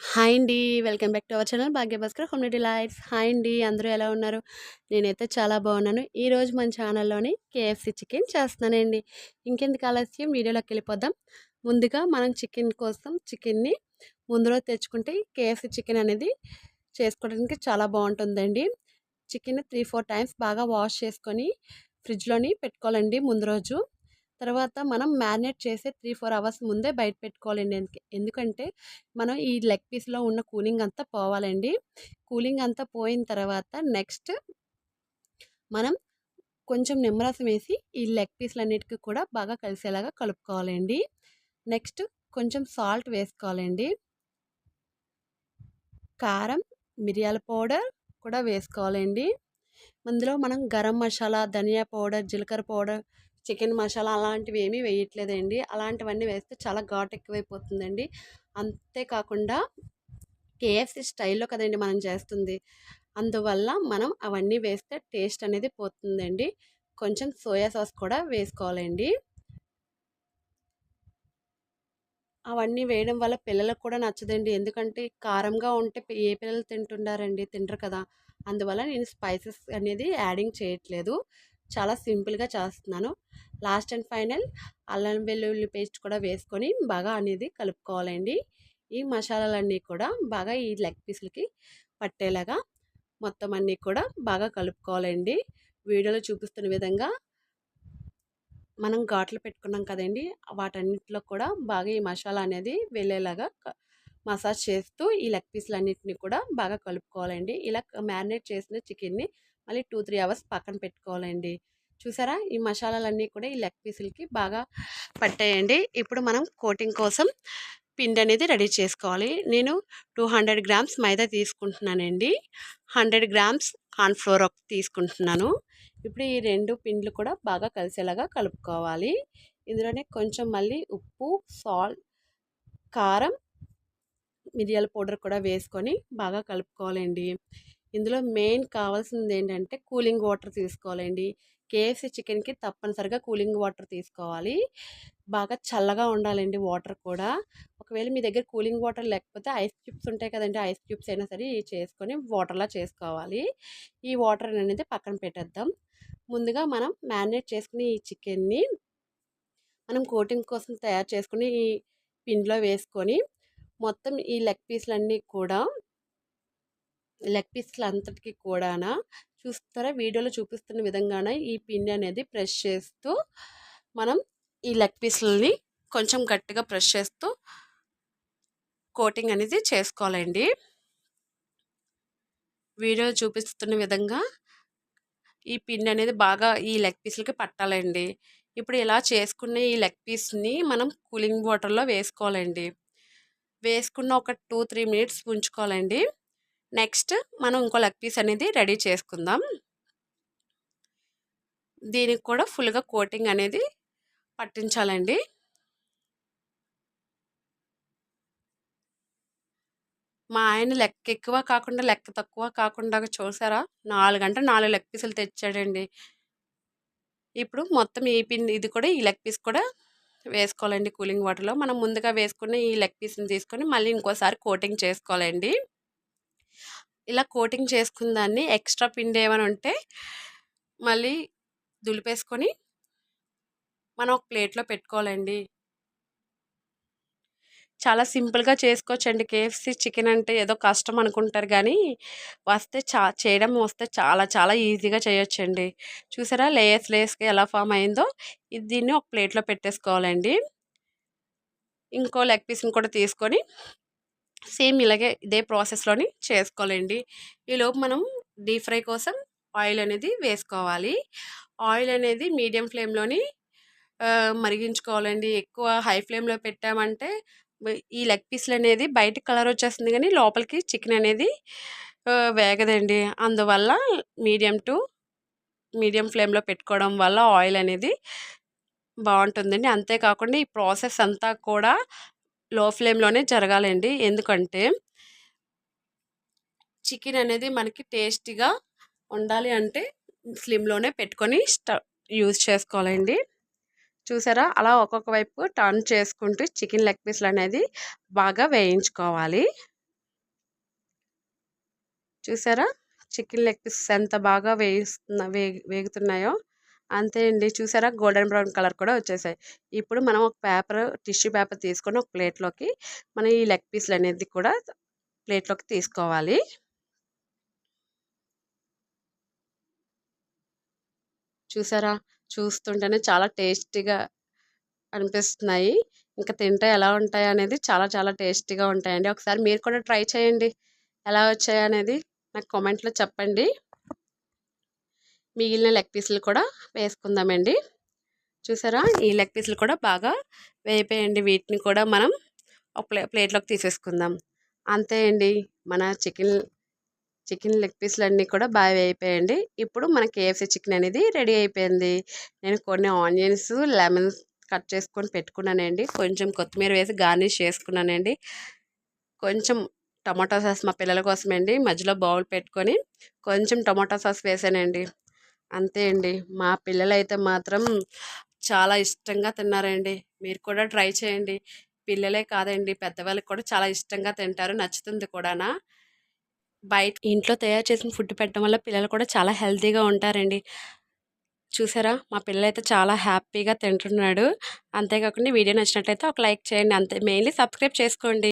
Hi అండి. Welcome back to our channel Bhagya Bhaskar home life hi అండి. అందరూ ఎలా ఉన్నారు? నేనైతే చాలా బాగున్నాను. ఈరోజు మన ఛానల్‌లోని కేఎఫ్‌సి చికెన్ చేస్తున్నానండి. ఇంకెందుకు ఆలస్యం వీడియోలోకి వెళ్ళిపోదాం. ముందుగా మనం చికెన్ కోసం చికెన్‌ని ముందు రోజు తెచ్చుకుంటే కేఎఫ్‌సి చికెన్ అనేది చేసుకోవడానికి చాలా బాగుంటుందండి. చికెన్ 3, 4 టైమ్స్ బాగా వాష్ చేసుకొని ఫ్రిడ్జ్‌లోని పెట్టుకోవాలండి ముందు రోజు. తర్వాత మనం మ్యారినేట్ చేసే 3, 4 అవర్స్ ముందే బయట పెట్టుకోవాలండి. ఎందుకంటే మనం ఈ లెగ్ పీస్‌లో ఉన్న కూలింగ్ అంతా పోవాలండి. కూలింగ్ అంతా పోయిన తర్వాత నెక్స్ట్ మనం కొంచెం నిమ్మరసం వేసి ఈ లెగ్ పీస్‌లన్నిటికి కూడా బాగా కలిసేలాగా కలుపుకోవాలండి. నెక్స్ట్ కొంచెం సాల్ట్ వేసుకోవాలండి. కారం, మిరియాల పౌడర్ కూడా వేసుకోవాలండి. అందులో మనం గరం మసాలా, ధనియా పౌడర్, జీలకర్ర పౌడర్, చికెన్ మసాలా అలాంటివి ఏమీ వేయట్లేదండి. అలాంటివన్నీ వేస్తే చాలా ఘాటు ఎక్కువైపోతుందండి. అంతేకాకుండా కేఎఫ్‌సి స్టైల్‌లో కదండి మనం చేస్తుంది. అందువల్ల మనం అవన్నీ వేస్తే టేస్ట్ అనేది పోతుందండి. కొంచెం సోయా సాస్ కూడా వేసుకోవాలండి. అవన్నీ వేయడం వల్ల పిల్లలకు కూడా నచ్చదండి. ఎందుకంటే కారంగా ఉంటే ఏ పిల్లలు తింటున్నారండి? తింటారు కదా! అందువల్ల నేను స్పైసెస్ అనేది యాడింగ్ చేయట్లేదు. చాలా సింపుల్‌గా చేస్తున్నాను. లాస్ట్ అండ్ ఫైనల్ అల్లం వెల్లుల్లి పేస్ట్ కూడా వేసుకొని బాగా అనేది కలుపుకోవాలండి. ఈ మసాలాలన్నీ కూడా బాగా ఈ లెగ్ పీస్‌లకి పట్టేలాగా మొత్తం అన్నీ కూడా బాగా కలుపుకోవాలండి. వీడియోలో చూపిస్తున్న విధంగా మనం ఘాట్లు పెట్టుకున్నాం కదండీ! వాటన్నిటిలో కూడా బాగా ఈ మసాలా అనేది వెళ్ళేలాగా మసాజ్ చేస్తూ ఈ లెగ్ పీస్‌లన్నిటిని కూడా బాగా కలుపుకోవాలండి. ఇలా మ్యారినేట్ చేసిన చికెన్‌ని మళ్ళీ 2, 3 అవర్స్ పక్కన పెట్టుకోవాలండి. చూసారా? ఈ మసాలాలన్నీ కూడా ఈ లెగ్ పీసులకి బాగా పట్టాయండి. ఇప్పుడు మనం కోటింగ్ కోసం పిండి అనేది రెడీ చేసుకోవాలి. నేను 200 గ్రామ్స్ మైదా తీసుకుంటున్నానండి. 100 గ్రామ్స్ కార్న్ ఫ్లోర్ తీసుకుంటున్నాను. ఇప్పుడు ఈ రెండు పిండ్లు కూడా బాగా కలిసేలాగా కలుపుకోవాలి. ఇందులోనే కొంచెం మళ్ళీ ఉప్పు, సాల్ట్, కారం, మిరియాల పౌడర్ కూడా వేసుకొని బాగా కలుపుకోవాలండి. ఇందులో మెయిన్ కావాల్సింది ఏంటంటే కూలింగ్ వాటర్ తీసుకోవాలండి. కేఎఫ్‌సి చికెన్‌కి తప్పనిసరిగా కూలింగ్ వాటర్ తీసుకోవాలి. బాగా చల్లగా ఉండాలండి వాటర్ కూడా. ఒకవేళ మీ దగ్గర కూలింగ్ వాటర్ లేకపోతే ఐస్ క్యూబ్స్ ఉంటాయి కదండి ఐస్ క్యూబ్స్ అయినా సరే చేసుకొని వాటర్‌లా చేసుకోవాలి. ఈ వాటర్ అనేది పక్కన పెట్టేద్దాం. ముందుగా మనం మ్యారినేట్ చేసుకుని ఈ చికెన్‌ని మనం కోటింగ్ కోసం తయారు చేసుకుని ఈ పిండిలో వేసుకొని మొత్తం ఈ లెగ్ పీస్‌లన్నీ కూడా లెగ్ పీస్‌లంతటికి కూడాన చూస్తారా వీడియోలో చూపిస్తున్న విధంగానే ఈ పిండి అనేది ప్రెస్ చేస్తూ మనం ఈ లెగ్ పీస్‌లని కొంచెం గట్టిగా ప్రెస్ చేస్తూ కోటింగ్ అనేది చేసుకోవాలండి. వీడియోలో చూపిస్తున్న విధంగా ఈ పిండి అనేది బాగా ఈ లెగ్ పీస్‌లకి పట్టాలండి. ఇప్పుడు ఇలా చేసుకున్న ఈ లెగ్ పీస్‌ని మనం కూలింగ్ వాటర్‌లో వేసుకోవాలండి. వేసుకున్న ఒక 2, 3 మినిట్స్ ఉంచుకోవాలండి. నెక్స్ట్ మనం ఇంకో లెగ్ పీస్ అనేది రెడీ చేసుకుందాం. దీనికి కూడా ఫుల్‌గా కోటింగ్ అనేది పట్టించాలండి. మా ఆయన లెక్క ఎక్కువ కాకుండా, లెక్క తక్కువ కాకుండా చూసారా? నాలుగు అంటే నాలుగు లెగ్ పీసులు తెచ్చాడండి. ఇప్పుడు మొత్తం ఈ పిన్ ఇది కూడా ఈ లెగ్ పీస్ కూడా వేసుకోవాలండి కూలింగ్ వాటర్‌లో. మనం ముందుగా వేసుకున్న ఈ లెగ్ పీస్‌ని తీసుకొని మళ్ళీ ఇంకోసారి కోటింగ్ చేసుకోవాలండి. ఇలా కోటింగ్ చేసుకున్న దాన్ని ఎక్స్ట్రా పిండి ఏమైనా ఉంటే మళ్ళీ దులిపేసుకొని మనం ఒక ప్లేట్‌లో పెట్టుకోవాలండి. చాలా సింపుల్‌గా చేసుకోవచ్చండి. కేఎఫ్‌సి చికెన్ అంటే ఏదో కష్టం అనుకుంటారు కానీ వస్తే చా చేయడం వస్తే చాలా చాలా ఈజీగా చేయొచ్చండి. చూసారా లేయర్స్ లేయర్స్‌గా ఎలా ఫామ్ అయిందో ఇది దీన్ని ఒక ప్లేట్‌లో పెట్టేసుకోవాలండి. ఇంకో లెగ్ పీస్‌ని కూడా తీసుకొని సేమ్ ఇలాగే ఇదే ప్రాసెస్‌లోని చేసుకోవాలండి. ఈలోపు మనం డీప్ ఫ్రై కోసం ఆయిల్ అనేది వేసుకోవాలి. ఆయిల్ అనేది మీడియం ఫ్లేమ్‌లోని మరిగించుకోవాలండి. ఎక్కువ హై ఫ్లేమ్‌లో పెట్టామంటే ఈ లెగ్ పీస్‌లు అనేది బయట కలర్ వచ్చేస్తుంది కానీ లోపలికి చికెన్ అనేది వేగదండి. అందువల్ల మీడియం టు మీడియం ఫ్లేమ్‌లో పెట్టుకోవడం వల్ల ఆయిల్ అనేది బాగుంటుందండి అంతేకాకుండా ఈ ప్రాసెస్ అంతా కూడా లో ఫ్లేమ్‌లోనే జరగాలండి. ఎందుకంటే చికెన్ అనేది మనకి టేస్టీగా ఉండాలి అంటే స్లిమ్‌లోనే పెట్టుకొని స్ట యూజ్ చేసుకోవాలండి. చూసారా? అలా ఒక్కొక్క వైపు టర్న్ చేసుకుంటూ చికెన్ లెగ్ పీస్లు అనేది బాగా వేయించుకోవాలి. చూసారా చికెన్ లెగ్ పీసెస్ ఎంత బాగా వేయిస్తున్న వేగుతున్నాయో అంతే అండి. చూసారా? గోల్డెన్ బ్రౌన్ కలర్ కూడా వచ్చేసాయి. ఇప్పుడు మనం ఒక పేపర్ టిష్యూ పేపర్ తీసుకొని ఒక ప్లేట్లోకి మనం ఈ లెగ్ పీస్లు అనేది కూడా ప్లేట్లోకి తీసుకోవాలి. చూసారా? చూస్తుంటేనే చాలా టేస్టీగా అనిపిస్తున్నాయి. ఇంకా తింటే ఎలా ఉంటాయి అనేది చాలా చాలా టేస్టీగా ఉంటాయండి. ఒకసారి మీరు కూడా ట్రై చేయండి. ఎలా వచ్చాయి అనేది నాకు కామెంట్లో చెప్పండి. మిగిలిన లెగ్ పీసులు కూడా వేసుకుందామండి. చూసారా? ఈ లెగ్ పీసులు కూడా బాగా వేయిపోయండి వీటిని కూడా మనం ఒక ప్లే ప్లేట్లోకి తీసేసుకుందాం. అంతే అండి. మన చికెన్ చికెన్ లెగ్ పీసులు అన్నీ కూడా బాగా వేయిపోయండి ఇప్పుడు మన కేఎఫ్సీ చికెన్ అనేది రెడీ అయిపోయింది. నేను కొన్ని ఆనియన్స్ లెమన్స్ కట్ చేసుకొని పెట్టుకున్నానండి. కొంచెం కొత్తిమీర వేసి గార్నిష్ చేసుకున్నానండి. కొంచెం టమాటా సాస్ మా పిల్లల కోసమండి. మధ్యలో బౌల్ పెట్టుకొని కొంచెం టమాటా సాస్ వేసానండి. అంతే అండి. మా పిల్లలైతే మాత్రం చాలా ఇష్టంగా తిన్నారండి. మీరు కూడా ట్రై చేయండి. పిల్లలే కాదండి పెద్దవాళ్ళకి కూడా చాలా ఇష్టంగా తింటారు. నచ్చుతుంది కూడానా? బయట ఇంట్లో తయారు చేసిన ఫుడ్ పెట్టడం వల్ల పిల్లలు కూడా చాలా హెల్తీగా ఉంటారండి. చూసారా? మా పిల్లలైతే చాలా హ్యాపీగా తింటున్నాడు. అంతేకాకుండా వీడియో నచ్చినట్లయితే ఒక లైక్ చేయండి. అంతే మెయిన్లీ సబ్స్క్రైబ్ చేసుకోండి.